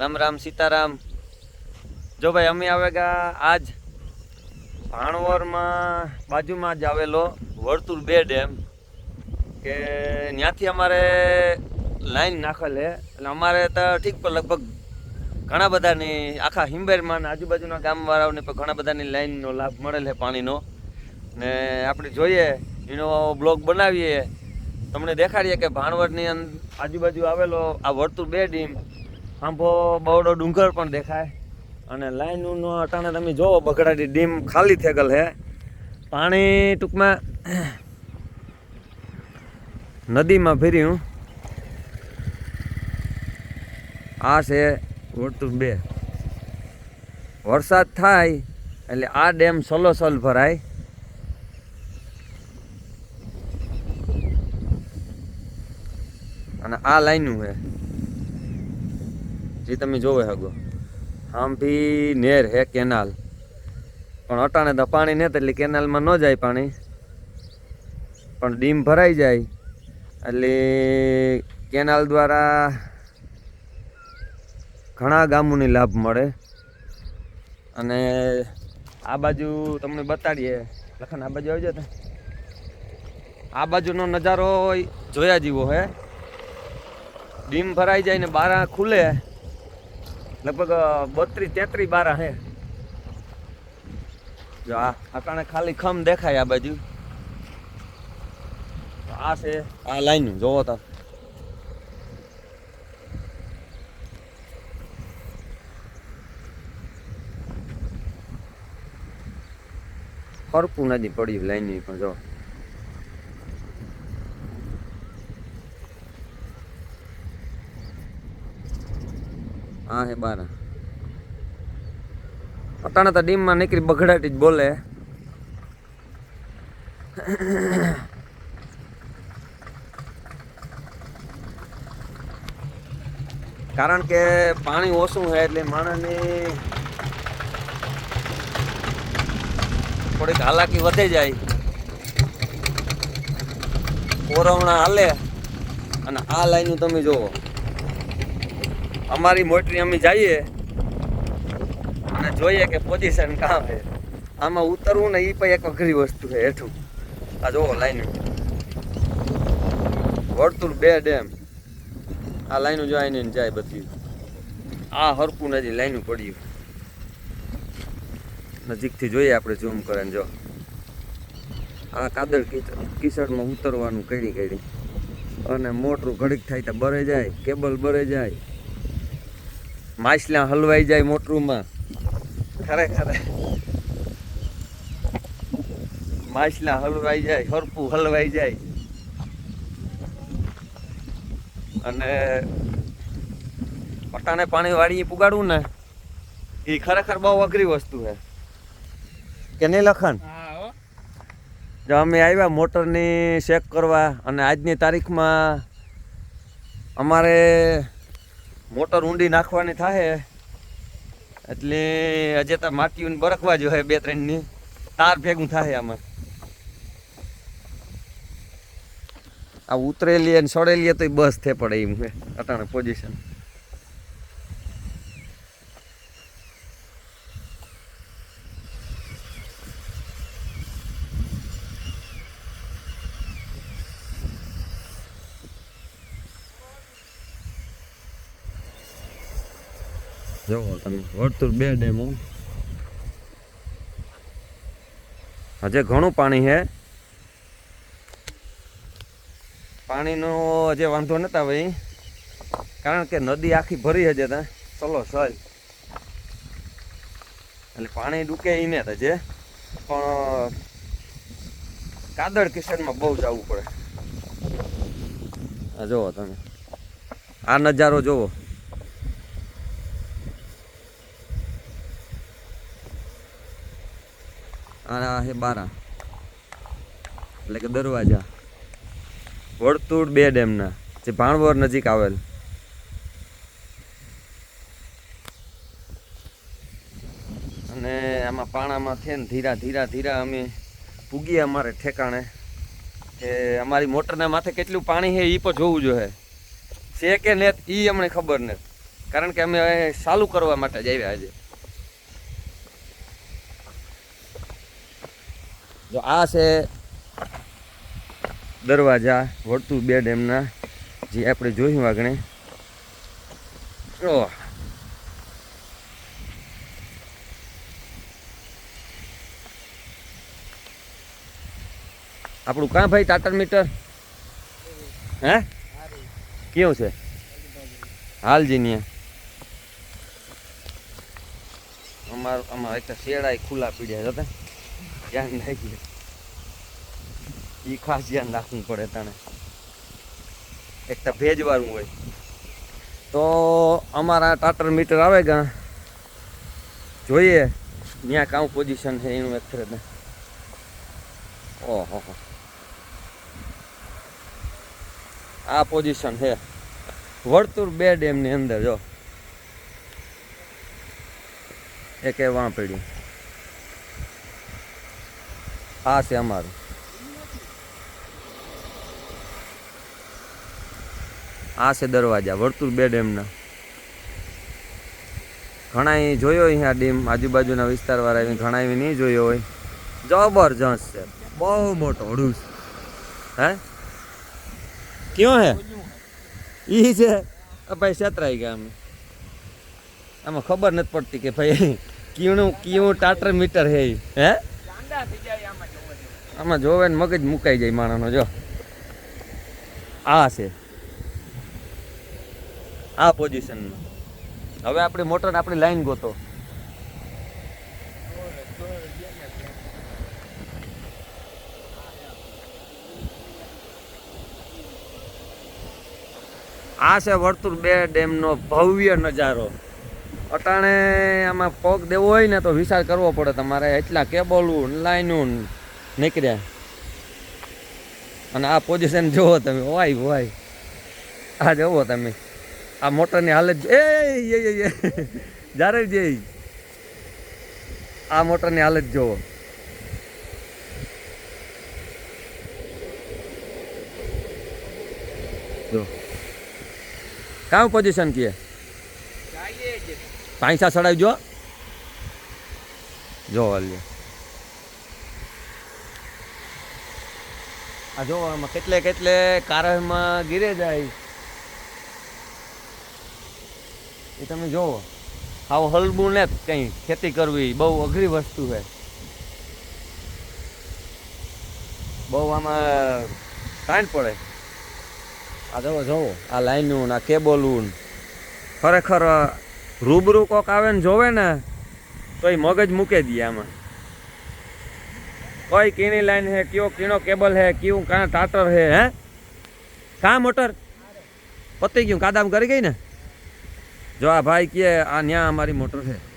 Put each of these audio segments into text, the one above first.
રામ રામ સીતારામ. જો ભાઈ, અમે આવે ગયા આજ ભાણવરમાં બાજુમાં જ આવેલો વર્તુળ બે ડેમ કે ત્યાંથી અમારે લાઈન નાખેલ. છે એટલે અમારે તો ઠીક પર લગભગ ઘણા બધાની આખા હિંબેરમાં આજુબાજુના ગામવાળાઓને પણ ઘણા બધાની લાઈનનો લાભ મળેલ છે પાણીનો. ને આપણે જોઈએ, એનો બ્લોગ બનાવીએ. તમને દેખાડીએ કે ભાણવડની આજુબાજુ આવેલો આ વર્તુળ બે ડીમ આંભો બવડો ડુંગર પણ દેખાય. અને લાઈનનો અટાણે તમે જોવો, બગડાટી ડીમ ખાલી થઈ ગયેલ છે પાણી ટૂંકમાં નદીમાં ફેર્યું આ છે વર્તુળ બે. વરસાદ થાય એટલે આ ડેમ સલોસલ ભરાય. અને આ લાઈનું છે જે તમે જોવે હગો. આમથી નેર હે કેનાલ. પણ અટાણે તો પાણી ને એટલે કેનાલમાં ન જાય પાણી. પણ ડીમ ભરાઈ જાય. એટલે કેનાલ દ્વારા ઘણા ગામોને લાભ મળે. અને આ બાજુ તમને બતાડીએ. લખન, આ બાજુ આવી જતા આ બાજુનો નજારો જોયા જેવો હે. ડીમ ભરાઈ જાય ને બારા ખુલે. લગભગ બત્રીસ, તેત્રીસ, બારા હે. જો આ અટાણે ખાલી ખમ દેખાય આ બાજુ. આ છે, આ લાઈન જોવો તો ખરપું નદી પડ્યું લાઈન પણ, જો. હા, હે, બારા. અટાણે તો ડીમમાં નીકળી બગડાટી જ બોલે. કારણ કે પાણી ઓછું છે એટલે માણસની થોડીક હાલાકી વધે જાય. કોરવણા હાલે અને આ લાઈન તમે જોવો અમારી મોટરી અમે જઈએ અને જોઈએ કે પોઝિશન કાં છે. આમાં ઉતરવું ને એ પણ એક અઘરી વસ્તુ છે હેઠું. આ જોવો લાઈન વર્તુળ બે ડેમ. આ લાઈનો જો આવીને જાય બધી. આ હરકું નથી લાઈનું પડ્યું. નજીકથી જોઈએ આપણે ઝૂમ કરે જો. આ કાદળ કિસડમાં ઉતરવાનું કઈ કઈ અને મોટરું ઘડીક થાય તો બરે જાય કેબલ બરે જાય. માછલા હલવાઈ જાય મોટરુંમાં. ખરેખર. માછલા હલવાઈ જાય હરપું હલવાઈ જાય. અને પટાણે પાણી વાળી પુગાડવું ને એ ખરેખર બહુ અઘરી વસ્તુ છે. કે નહીં લખન? જો અમે આવ્યા મોટરની ચેક કરવા અને આજની તારીખમાં અમારે મોટર ઊંડી નાખવાની થાય એટલે હજે તો માટીઓને બરકવા જોઈએ બે ત્રણની તાર ભેગું થાય આમાં. આ ઉતરેલી અને સડેલી તો બસ થે પડે એમ અટાણે પોઝિશન જોવો તમે. વર્તુળ બે ડેમો હજે ઘણું પાણી છે પાણીનો હજે વાંધો નતા ભાઈ. કારણ કે નદી આખી ભરી હજે ત્યાં. ચલો સલ એટલે પાણી ડૂકે એને હજે. પણ કાદળ કિશનમાં બહુ જવું પડે. જોવો તમે. આ નજારો જોવો. આ છે બારા. એટલે કે દરવાજા. વર્તુળ બે ડેમના. જે ભાણવર નજીક આવેલ. અને આમાં પાણામાં છે ને ધીરા ધીરા ધીરા અમે પૂગીએ અમારે ઠેકાણે. કે અમારી મોટરના માથે કેટલું પાણી છે એ પણ જોવું જોઈએ. છે કે ને એ અમને ખબર નથી. કારણ કે અમે ચાલુ કરવા માટે જ આવ્યા આજે. જો આ છે દરવાજા વળતું બે ડેમના, જે આપણે જોયું ઓહ આપણું કાં ભાઈ ટાટર મીટર? હે? કેવું છે? હાલજી ને અમાર અમાર એક શેડા ખુલ્લા પીડ્યા હતા ધ્યાન રાખીએ એ ખાસ ધ્યાન રાખવું પડે તને. એક તો ભેજવાળું હોય. તો અમારા ટાટર મીટર આવે ગા. જોઈએ. ત્યાં કાઉ પોઝિશન છે એનું એક ફેર ઓહો. આ પોઝિશન છે. વર્તુળ બે ડેમની અંદર, જો. એક એ વાં પડ્યું આ છે અમારું. આ છે દરવાજા, વર્તુળ બે ડેમના. ઘણા જોયો અહીંયા ડેમ, આજુબાજુના વિસ્તારવાળા એ ઘણા નહીં જોયો હોય. જબરજસ્ત છે, બહુ મોટો હડુસ હે? કયો હે? એ છે? ભાઈ છેતરાઈ ગયા અમે. આમાં ખબર નથી પડતી કે ભાઈ, કીણું કીણું ટાટર મીટર હે હે? આમાં જોવે ને મગજ મુકાઈ જાય માણસનો, જો. આ છે. આ પોઝિશનમાં હવે આપણી મોટર આપણી લાઈન ગોતો. આ છે વર્તુળ બે ડેમનો ભવ્ય નજારો. અટાણે આમાં પગ દેવો હોય ને તો વિચાર કરવો પડે તમારે. એટલા કેબલું લાઈનું નીકળ્યા. અને આ પોઝિશન જુઓ તમે. વાય વાય આ જુઓ તમે. આ મોટરની હાલત એ જ્યારે જે આ મોટરની હાલત જુઓ જો. કામ પોઝિશન કીએ? પાંચસા સડાવી જો જો લ્યો આ જો, આમાં કેટલે કેટલે કારણમાં ગીરે જાય. એ તમે જોવો. આવું હલબું ને કંઈ ખેતી કરવી, બહુ અઘરી વસ્તુ છે. બહુ આમાં ટાઈમ પડે. આ જોવો જોવો. આ લાઈનું આ કેબલું ખરેખર રૂબરૂ કોક આવે ને જોવે ને, તો એ મગજ મૂકે દે આમાં. કોઈ કીણી લાઈન હે, કયો કીણો કેબલ હે, કયું કાં ટાટર હે હે? કાં મોટર? પતી ગયું, કાદામ કરી ગઈ ને? જો આ ભાઈ કહે, આ ન્યા અમારી મોટર છે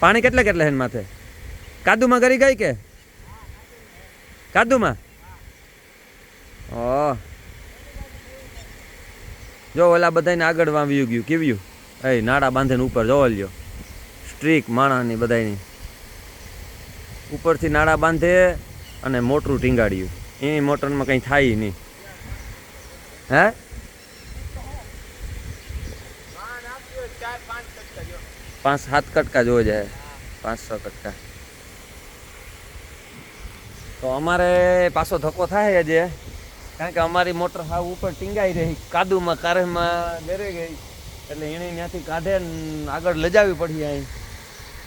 પાણી કેટલે કેટલે હે માથે? કાદુમાં કરી ગઈ કે? કાદુમાં? ઓ. જો ઓલા બધાને આગળ વાવ્યું ગયું, કેવ્યું. એ નાડા બાંધીને ઉપર જોવા લ્યો. સ્ટ્રીક માણાની બધાની ઉપરથી નાળા બાંધે અને મોટરું ટીંગાડ્યું એની મોટરમાં કંઈ થાય નહીં. હે? પાંચ સાત કટકા જોવા જાય. પાંચ છ કટકા. તો અમારે પાછો ધક્કો થાય આજે કારણ કે અમારી મોટર હાવ ઉપર ટીંગાઈ રહી. કાદુમાં, કારેમાં ગરી ગઈ. એટલે એને ત્યાંથી કાઢે આગળ લજાવી પડી અહીં.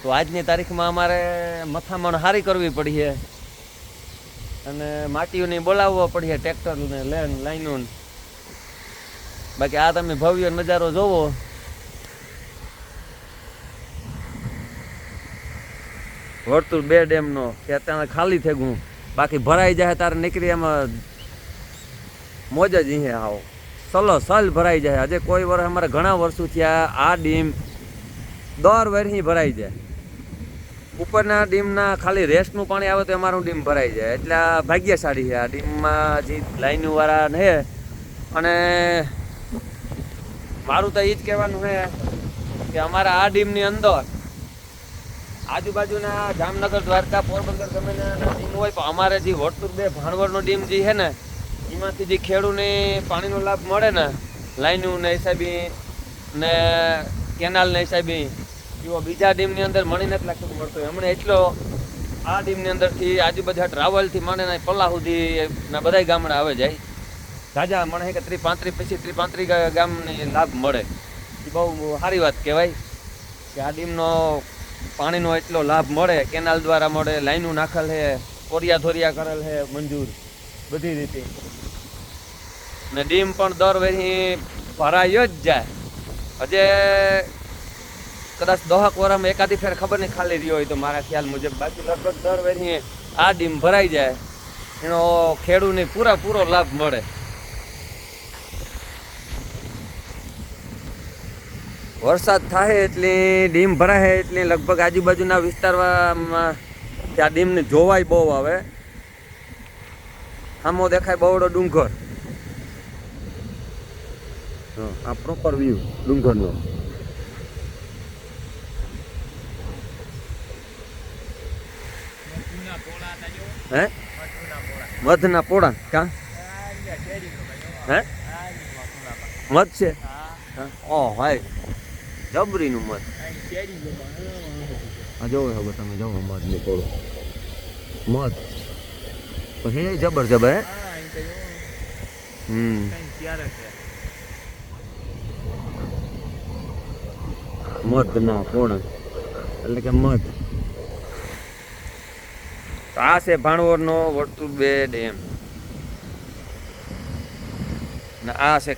તો આજની તારીખમાં અમારે મથામણ હારી કરવી પડી છે. અને માટીઓને બોલાવવા પડી ટ્રેક્ટરને લેન લાઈનોને. બાકી આ તમે ભવ્ય નજારો જોવો. વર્તુળ બે ડેમનો, કે અત્યારે ખાલી થઈ ગયું. બાકી ભરાઈ જાય તારે નીકળી એમાં મોજ જ અહીંયા આવો. સલો સલ ભરાઈ જાય. આજે કોઈ વર્ષ અમારે ઘણા વર્ષો થયા આ ડેમ દર વર્ષ ભરાઈ જાય. ઉપરના ડીમના ખાલી રેસ્ટનું પાણી આવે તો અમારું ડીમ ભરાઈ જાય. એટલે ભાગ્યશાળી છે. આ ડીમમાં જે લાઈનવાળા છે અને મારું તો એ જ કહેવાનું છે કે અમારા આ ડીમની અંદર આજુબાજુના જામનગર, દ્વારકા, પોરબંદર ગમે ડીમ હોય, પણ અમારે જે વર્તુળ બે ભાણવડનો ડીમ જે છે ને, એમાંથી જે ખેડૂને પાણીનો લાભ મળે ને, લાઈનના હિસાબી ને કેનાલના હિસાબે એવો બીજા ડીમની અંદર મણી નથી લાગતું મળતો. એમણે એટલો આ ડીમની અંદરથી આજુબાજુ ટ્રાવલથી માંડીને પલ્લા સુધી ના બધાય ગામડા આવે જાય. રાજા મને કે ત્રી પાંત્રીસ પછી ત્રી પાંત્રીસ ગામની લાભ મળે. એ બહુ સારી વાત કહેવાય કે આ ડીમનો પાણીનો એટલો લાભ મળે, કેનાલ દ્વારા મળે લાઈનું નાખેલ છે કોરિયા ધોરિયા કરેલ છે મંજૂર, બધી રીતે. ને ડીમ પણ દર વહી ભરાયો જ જાય. હજે કદાચ દોહક વર્ષમાં એકાદી ફેર ખબર નહીં, ખાલી રહ્યો હોય તો મારા ખ્યાલ મુજબ. બાકી લગભગ દર વેરી આ ડીમ ભરાઈ જાય. એનો ખેડૂને પૂરા પૂરો લાભ મળે. વરસાદ થાય એટલે, ડીમ ભરાય એટલે લગભગ આજુબાજુના વિસ્તારમાં ત્યાં ડીમને જોવાય બહુ આવે. આમો દેખાય બહુડો ડુંગર. આ પ્રોપર વ્યૂ ડુંગરનો. હે? મધના પોળા કા? હે? મધ છે. ઓ, હાય. જબરીનું મધ. આ જોવો હવે તમે, જોવો મધ પોળું. મધ. પછી જબર જબર, હે? હમ. મધના પોણા એટલે કે મધ. તો આ છે ભાણવરનો વર્તુળ બે ડેમ. ને આ છે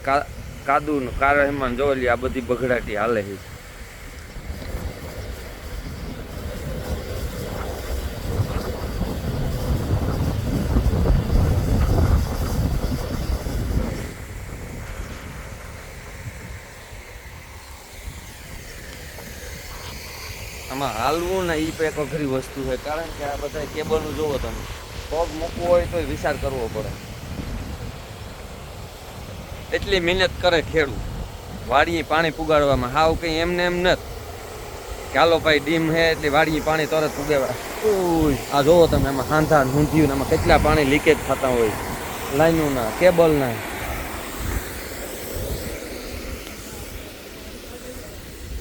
કાદુનો, કારહેમાન જોવેલી આ બધી બગડાટી હાલે છે. આમાં હાલવું ને એ એક અઘરી વસ્તુ છે. કારણ કે આ બધા કેબલનું જોવો તમે. પગ મૂકવો હોય તો વિચાર કરવો પડે. એટલી મહેનત કરે ખેડૂત. વાડીએ પાણી પુગાડવામાં હાવ કંઈ એમને એમ નથી. ચાલો ભાઈ, ડીમ હે એટલે વાડીએ પાણી તરત પુગાડવા આ જોવો તમે એમાં હાંધા ઊંધિયું ને એમાં કેટલા પાણી લીકેજ થતા હોય. લાઈનોના, કેબલના.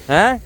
હે?